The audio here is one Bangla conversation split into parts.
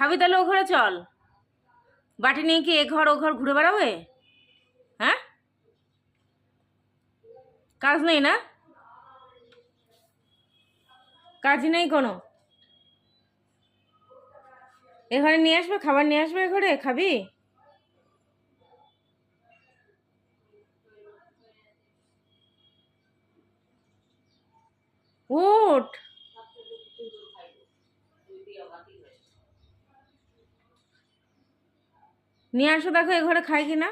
খাবি তাহলে ও ঘরে চল। বাটি নিয়ে কি এ ঘর ও ঘর ঘুরে বেড়াবে? হ্যাঁ? কাজ নেই না? কাজ নেই কোনো। এ ঘরে নিয়ে আসবে, খাবার নিয়ে আসবে এ ঘরে? খাবি? উঠ। নিয়ে আসো দেখো এ ঘরে খাই কিনা।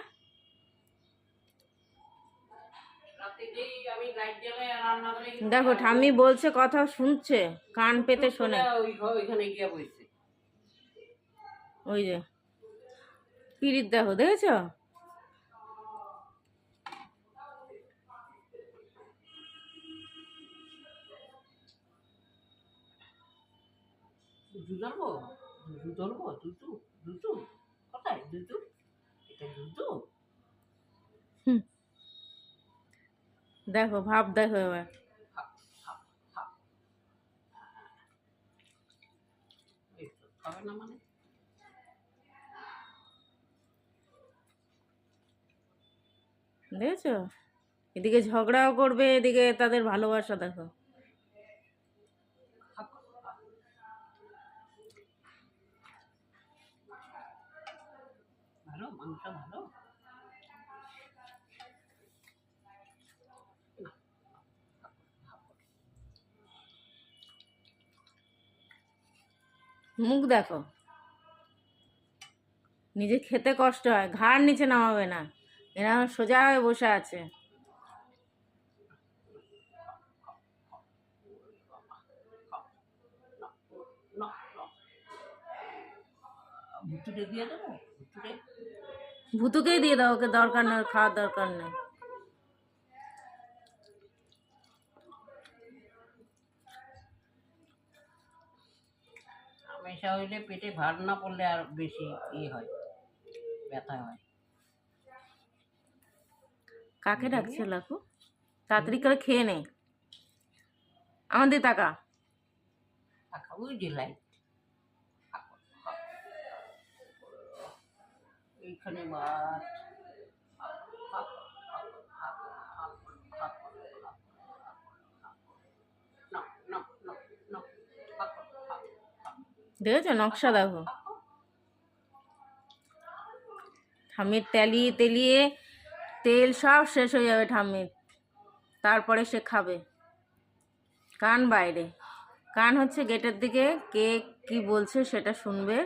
দেখো ঠাম্মি বলছে কথা শুনছে কান পেতে শোনে। ওই যে পিরিত দেখো দেখেছ? ধরবো দুধু ধরবো দুধু দুধু এটা দুধু দেখো ভাব দেখো এবার এই খাবে না মানে দেখেছ এদিকে ঝগড়াও করবে এদিকে তাদের ভালোবাসা দেখো। মাংস ভালো মুখ দেখো নিজে খেতে কষ্ট হয় ঘাড় নিচে নামাবে না এরা সোজা হয়ে বসে আছে না না ভুতুরে দিয়ে দেবো ভুতুরে ভুতুকেই দিয়ে দাও ওকে দরকার নেই ওর খাওয়ার দরকার নেই হামেশা হইলে পেটে ভার না পড়লে আর বেশি ইয়ে হয় ব্যথা হয় কাকে ডাকছে লাকু তাড়াতাড়ি করে খেয়ে নে আমাদের টাকা টাকা ওই যে এইখানে না দেখেছ নকশা দেখো? ঠাম্মির তেলিয়ে তেলিয়ে তেল সব শেষ হয়ে যাবে ঠাম্মির। তারপরে সে খাবে। কান বাইরে। কান হচ্ছে গেটের দিকে, কে কি বলছে সেটা শুনবে।